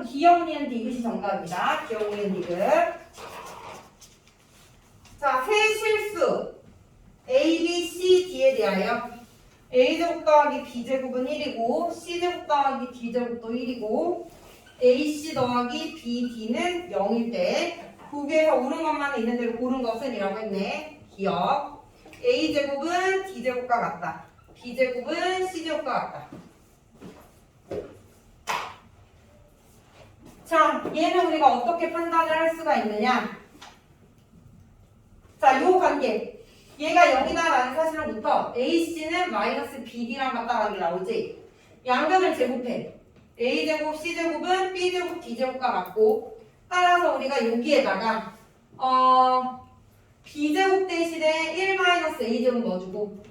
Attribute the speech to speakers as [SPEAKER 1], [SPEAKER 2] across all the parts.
[SPEAKER 1] 그럼 기억 니은 디귿이 정답입니다. 기억 니은 디귿. 자, 세 실수. A, B, C, D에 대하여 A제곱 더하기 B제곱은 1이고 C제곱 더하기 D제곱도 1이고 AC 더하기 BD는 0일 때 국에서 옳은 것만 있는 대로 고른 것은 이라고 했네. 기억. A제곱은 D제곱과 같다. B제곱은 C제곱과 같다. 자, 얘는 우리가 어떻게 판단을 할 수가 있느냐? 자, 요 관계. 얘가 0이다라는 사실로부터 AC는 마이너스 BD랑 같다라는 게 나오지. 양변을 제곱해. A제곱, C제곱은 B제곱, D제곱과 같고 따라서 우리가 여기에다가 어, B제곱 대신에 1 마이너스 A제곱 넣어주고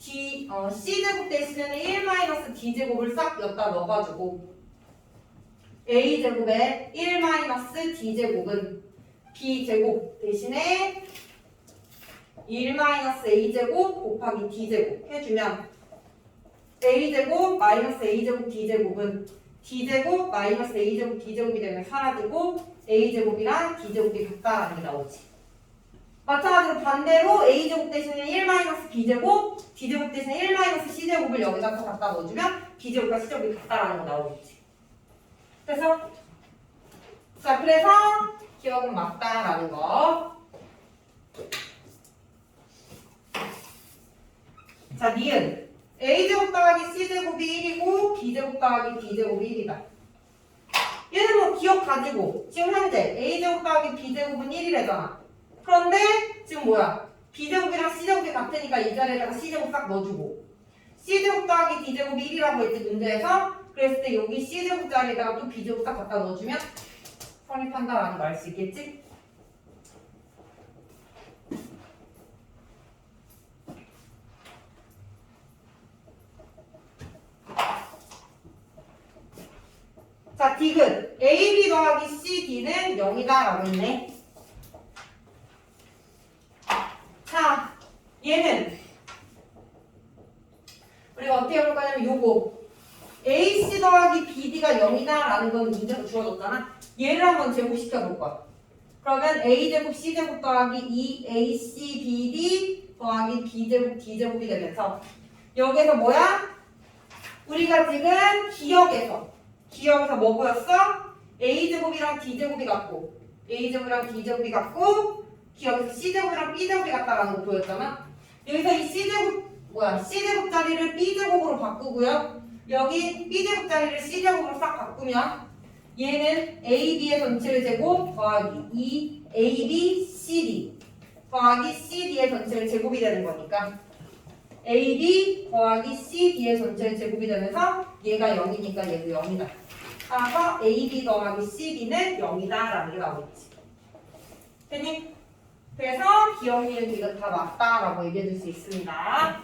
[SPEAKER 1] D, 어, C제곱 대신에는 1 마이너스 D제곱을 싹 엿다 넣어가지고 A제곱에 1 마이너스 D제곱은 B제곱 대신에 1 마이너스 A제곱 곱하기 D제곱 해주면 A제곱 마이너스 A제곱 D제곱은 D제곱 마이너스 A제곱 D제곱이 되면 사라지고 A제곱이랑 D제곱이 같다라는 게 나오지. 마찬가지로 반대로 A제곱 대신에 1 마이너스 B제곱 D제곱 대신에 1 마이너스 C제곱을 여기다 더 갖다 넣어주면 B제곱과 C제곱이 같다라는 거 나오겠지. 그래서 자 그래서 기억은 맞다라는 거. 자 니은 a제곱 더하기 c제곱이 1이고 b제곱 더하기 d제곱이 1이다. 얘는 뭐 기억 가지고 지금 현재 a제곱 더하기 b제곱은 1이래잖아. 그런데 지금 뭐야? b제곱이랑 c제곱이 같으니까 이 자리에다가 c제곱 딱 넣어주고 c제곱 더하기 d제곱이 1이라고 했지 문제에서 그랬을 때 여기 c제곱 자리에다가 또 b제곱 딱 갖다 넣어주면 성립한다라는 거 알 수 있겠지? 자, 디귿 AB 더하기 CD는 0이다 라고 했네. 자, 얘는 우리가 어떻게 해볼 거냐면 요거 AC 더하기 BD가 0이다 라는 건 문제로 주어졌잖아. 얘를 한번 제곱시켜 볼 거야. 그러면 A제곱 C제곱 더하기 2ACBD 더하기 B제곱 D제곱이 되면서 여기서 뭐야? 우리가 지금 기억에서 기억에서 뭐 보였어? A제곱이랑 D제곱이 같고 A제곱이랑 D제곱이 같고 기억에서 C제곱이랑 B제곱이 같다라는 거 보였잖아 여기서 이 C제곱 뭐야 C제곱 자리를 B제곱으로 바꾸고요 여기 B제곱 자리를 C제곱으로 싹 바꾸면 얘는 AB의 전체를 제곱 더하기 2 AB CD 더하기 CD의 전체를 제곱이 되는 거니까 AB 더하기 CD의 전체를 제곱이 되면서 얘가 0이니까 얘도 0이다. 따라서 AB 더하기 CD는 0이다 라는 게 나오겠지. 됐니? 그래서 기억리은 이거 다 맞다라고 얘기해 줄 수 있습니다.